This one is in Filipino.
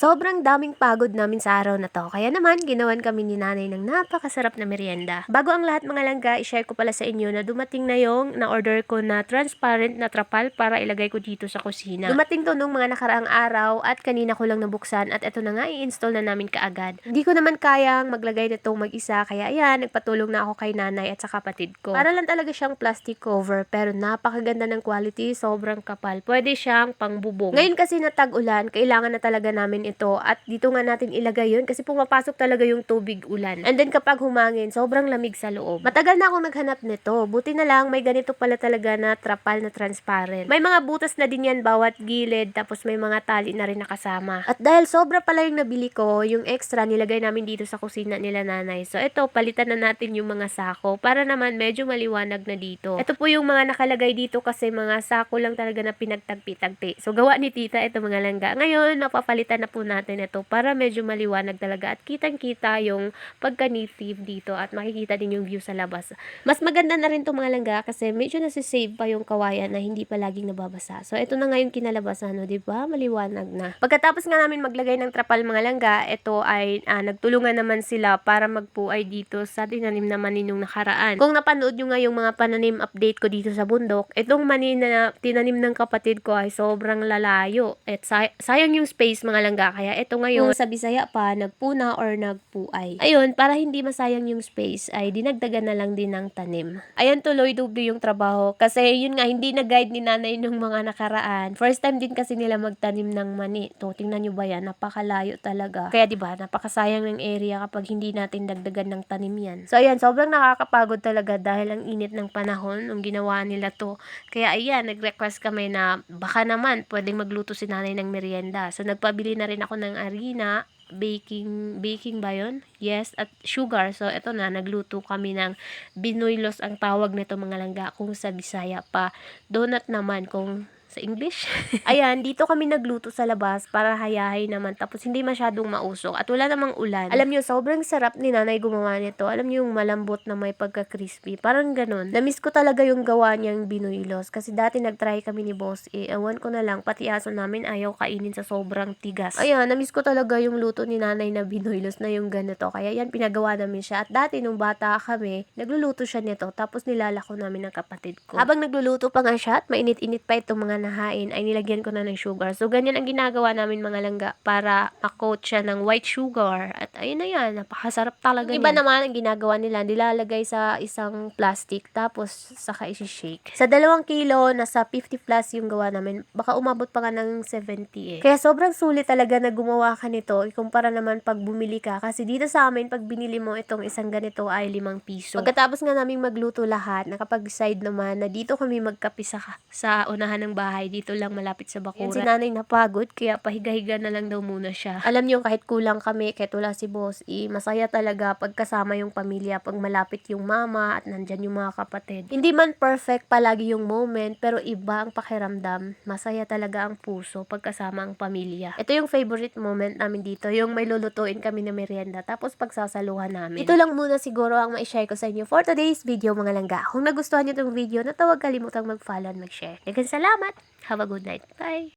Sobrang daming pagod namin sa araw na to. Kaya naman, ginawan kami ni nanay ng napakasarap na merienda. Bago ang lahat mga langga, i-share ko pala sa inyo na dumating na yung na-order ko na transparent na trapal para ilagay ko dito sa kusina. Dumating to nung mga nakaraang araw at kanina ko lang nabuksan at eto na nga, i-install na namin kaagad. Hindi ko naman kayang maglagay nito mag-isa, kaya ayan, nagpatulong na ako kay nanay at sa kapatid ko. Para lang talaga siyang plastic cover, pero napakaganda ng quality, sobrang kapal. Pwede siyang pangbubong. Ngayon kasi na tag-ulan, kailangan na talaga namin ito at dito nga natin ilagay yun kasi pumapasok talaga yung tubig ulan. And then kapag humangin, sobrang lamig sa loob. Matagal na akong naghanap nito. Buti na lang may ganito pala talaga na trapal na transparent. May mga butas na din yan bawat gilid tapos may mga tali na rin nakasama. At dahil sobra pala yung nabili ko, yung extra nilagay namin dito sa kusina nila nanay. So ito, palitan na natin yung mga sako para naman medyo maliwanag na dito. Ito po yung mga nakalagay dito kasi mga sako lang talaga na pinagtagpi-tagpi. So gawa ni tita ito mga langga. Ngayon, napapalitan na po natin ito para medyo maliwanag talaga at kitang-kita yung pagka-native dito at makikita din yung view sa labas. Mas maganda na rin to mga langga kasi medyo nasisave pa yung kawayan na hindi pa laging nababasa. So ito na nga yung kinalabasan, no, ba? Maliwanag na. Pagkatapos nga namin maglagay ng trapal mga langga, ito ay ah, nagtulungan naman sila para magpuay dito sa tinanim na mani nung nakaraan. Kung napanood nyo nga yung mga pananim update ko dito sa bundok, itong mani na tinanim ng kapatid ko ay sobrang lalayo. At say- sayang yung space mga langga. Kaya ito ngayon, sa Bisaya pa, nagpuna or nagpuay. Ayun, para hindi masayang yung space, ay dinagdagan na lang din ng tanim. Ayan, tuloy-tuloy yung trabaho. Kasi yun nga, hindi na-guide ni nanay nung mga nakaraan. First time din kasi nila magtanim ng mani. To, tingnan nyo ba yan? Napakalayo talaga. Kaya di ba napakasayang ng area kapag hindi natin dagdagan ng tanim yan. So ayan, sobrang nakakapagod talaga dahil ang init ng panahon nung ginawa nila to. Kaya ayan, nag-request kami na baka naman pwedeng magluto si nanay ng merienda. So nagpabili na rin ako ng harina, baking baking ba yun? Yes, at sugar. So ito na, nagluto kami ng binuilos ang tawag nito mga langga kung sa Bisaya pa. Donut naman kung sa English. Ayan, dito kami nagluto sa labas para hayahay naman tapos hindi masyadong mausok at wala namang ulan. Alam niyo, sobrang sarap ni nanay gumawa nito. Alam niyo yung malambot na may pagka-crispy. Parang ganun. Namiss ko talaga yung gawa niyang binuilos kasi dati nagtry kami ni boss eh. Ewan ko na lang, pati aso namin ayaw kainin sa sobrang tigas. Ayan, namiss ko talaga yung luto ni nanay na binuilos na yung ganito. Kaya yan, pinagawa namin siya. At dati nung bata kami, nagluluto siya nito tapos nilalako namin ng kapatid ko. Habang nagluluto pa nga siya at mainit-init pa itong mga nahain, ay nilagyan ko na ng sugar. So, ganyan ang ginagawa namin mga langga para makot siya ng white sugar. At ayun na yan, napakasarap talaga Yung iba naman ang ginagawa nila, nilalagay sa isang plastic tapos saka isi-shake. Sa dalawang kilo, nasa 50 plus yung gawa namin. Baka umabot pa nga ng 70 eh. Kaya sobrang sulit talaga na gumawa ka nito. Ikumpara naman pag bumili ka. Kasi dito sa amin, pag binili mo itong isang ganito ay 5 piso. Pagkatapos nga namin magluto lahat, nakapag-decide naman na dito kami magkape sa, sa unahan ng bahay. Dito lang malapit sa bakuran. Yan si nanay napagod, kaya pahiga-higa na lang daw muna siya. Alam niyo, kahit kulang kami, kahit wala si boss, eh, masaya talaga pag kasama yung pamilya, pag malapit yung mama at nandyan yung mga kapatid. Hindi man perfect palagi yung moment, pero iba ang pakiramdam. Masaya talaga ang puso pag kasama ang pamilya. Ito yung favorite moment namin dito, yung may lulutuin kami na merienda, tapos pagsasaluhan namin. Ito lang muna siguro ang ma-share ko sa inyo for today's video mga langga. Kung nagustuhan niyo itong video, natawag kalimutang mag-follow at mag-share. Dagan salamat! Have a good night. Bye!